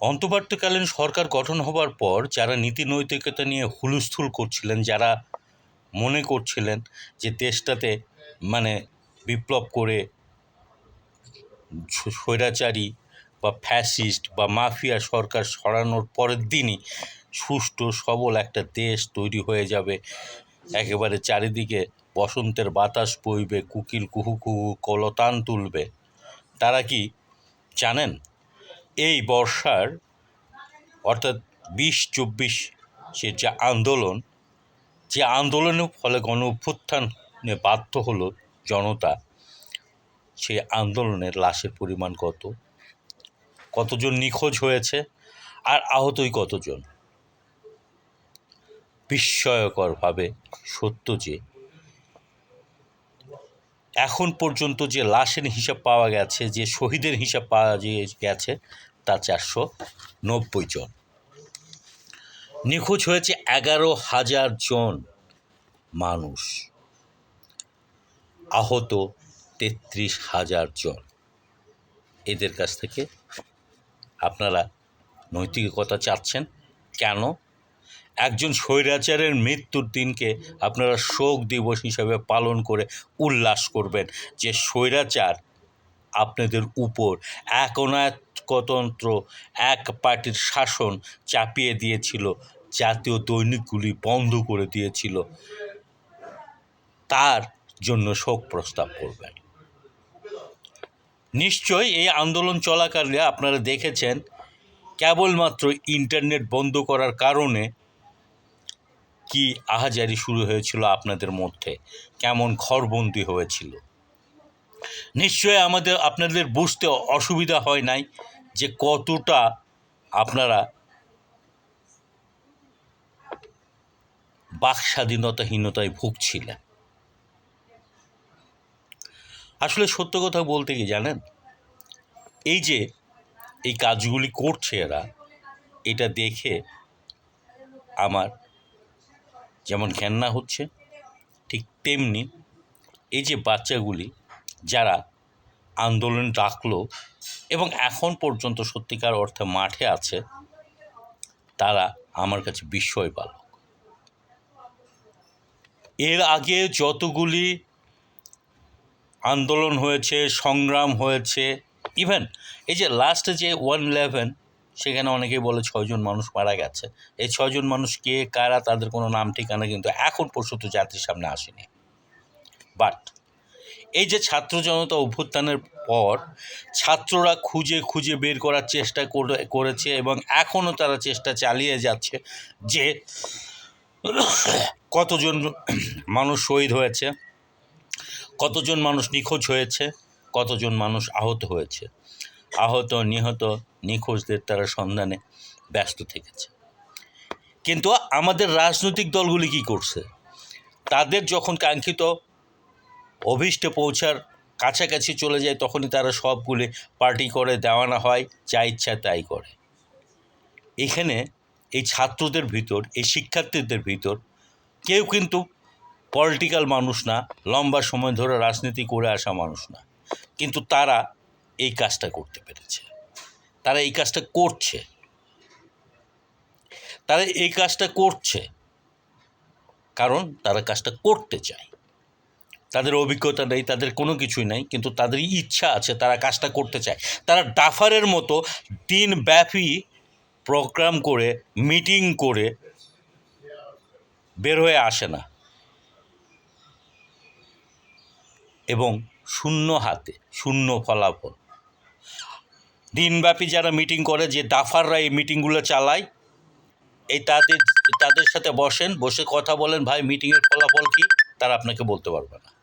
অন্তর্বর্তীকালীন সরকার গঠন হবার পর যারা নীতি নৈতিকতা নিয়ে হুলস্থুল করছিলেন, যারা মনে করছিলেন যে দেশটাতে মানে বিপ্লব করে স্বৈরাচারী বা ফ্যাসিস্ট বা মাফিয়া সরকার সরানোর পরের দিনই সুষ্ঠু, সবল একটা দেশ তৈরি হয়ে যাবে। একেবারে চারিদিকে বসন্তের বাতাস বইবে, কুকিল কুহু কুহু কলতান তুলবে। তারা কি জানেন? এই বর্ষার, অর্থাৎ বিশ চব্বিশ সে যে আন্দোলন, যে আন্দোলনের ফলে গণ অভ্যুত্থানে বাধ্য হলো জনতা, সেই আন্দোলনের লাশের পরিমাণ কত? কতজন নিখোঁজ হয়েছে? আর আহতই কতজন? বিস্ময়করভাবে সত্য যে, এখন পর্যন্ত যে লাশের হিসাব পাওয়া গেছে, যে শহীদের হিসাব পাওয়া গেছে তা চারশো নব্বই জন। নিখোঁজ হয়েছে এগারো হাজার জন মানুষ। আহত তেত্রিশ হাজার জন। এদের কাছ থেকে আপনারা নৈতিকতা চাচ্ছেন কেন? একজন স্বৈরাচারের মৃত্যুর দিনকে আপনারা শোক দিবস হিসাবে পালন করে উল্লাস করবেন যে স্বৈরাচার আপনাদের উপর একনায়কতন্ত্র এক পার্টির শাসন চাপিয়ে দিয়েছিল, জাতীয় দৈনিকগুলি বন্ধ করে দিয়েছিল। তার জন্য শোক প্রস্তাব করবেন। নিশ্চয়ই এই আন্দোলন চলাকালে আপনারা দেখেছেন, কেবলমাত্র ইন্টারনেট বন্ধ করার কারণে কি আহাজারি শুরু হয়েছিল আপনাদের মধ্যে? কেমন ঘরবন্দি হয়েছিল? নিশ্চয়ই আমাদের, আপনাদের বুঝতে অসুবিধা হয় নাই। যে কতটা আপনারা বাক স্বাধীনতাহীনতায় ভুগছিলেন। আসলে সত্য কথা বলতে কি জানেন? এই যে এই কাজগুলি করছে এরা, এটা দেখে আমার যেমন ঘেন্না হচ্ছে, ঠিক তেমনি এই যে বাচ্চাগুলি যারা আন্দোলন ডাকলো এবং এখন পর্যন্ত সত্যিকার অর্থে মাঠে আছে, তারা আমার কাছে বিস্ময় বালক এর আগে যতগুলি আন্দোলন হয়েছে, সংগ্রাম হয়েছে ইভেন এই যে লাস্টে যে ওয়ান ইলেভেন সেখানে অনেকেই বলে ছয়জন মানুষ মারা গেছে। এই ছয়জন মানুষ কে, কারা, তাদের কোনো নাম, ঠিকানা কিন্তু এখন পর্যন্ত জাতির সামনে আসেনি। বাট এই যে ছাত্র জনতা অভ্যুত্থানের পর ছাত্ররা খুঁজে খুঁজে বের করার চেষ্টা করে, করেছে এবং এখনও তারা চেষ্টা চালিয়ে যাচ্ছে যে কতজন মানুষ শহীদ হয়েছে, কতজন মানুষ নিখোঁজ হয়েছে, কতজন মানুষ আহত হয়েছে। আহত, নিহত, নিখোঁজদের তারা সন্ধানে ব্যস্ত থেকেছে। কিন্তু আমাদের রাজনৈতিক দলগুলি কি করছে? তাদের যখন কাঙ্ক্ষিত অভীষ্টে পৌঁছার কাছাকাছি চলে যায়, তখনই তারা সবগুলি পার্টি করে, দেওয়ানা হয়, যা ইচ্ছা তাই করে। এখানে এই ছাত্রদের ভিতর, এই শিক্ষার্থীদের ভিতর কেউ কিন্তু পলিটিক্যাল মানুষ না, লম্বা সময় ধরে রাজনীতি করে আসা মানুষ না। কিন্তু তারা এই কাজটা করতে পেরেছে। তারা এই কাজটা করছে। তারা এই কাজটা করছে। কারণ তারা কাজটা করতে চায়। তাদের অভিজ্ঞতা নেই, তাদের কোনো কিছুই নাই, কিন্তু তাদের ইচ্ছা আছে, তারা কাজটা করতে চায়। তারা ডাফারের মতো দিনব্যাপী প্রোগ্রাম করে, মিটিং করে বের হয়ে আসে না। এবং শূন্য হাতে, শূন্য ফলাফল। দিনব্যাপী যারা মিটিং করে, যে ডাফাররা এই মিটিংগুলো চালায়, এই তাদের তাদের সাথে বসেন, বসে কথা বলেন, ভাই, মিটিংয়ের ফলাফল কী? তারা আপনাকে বলতে পারবে না।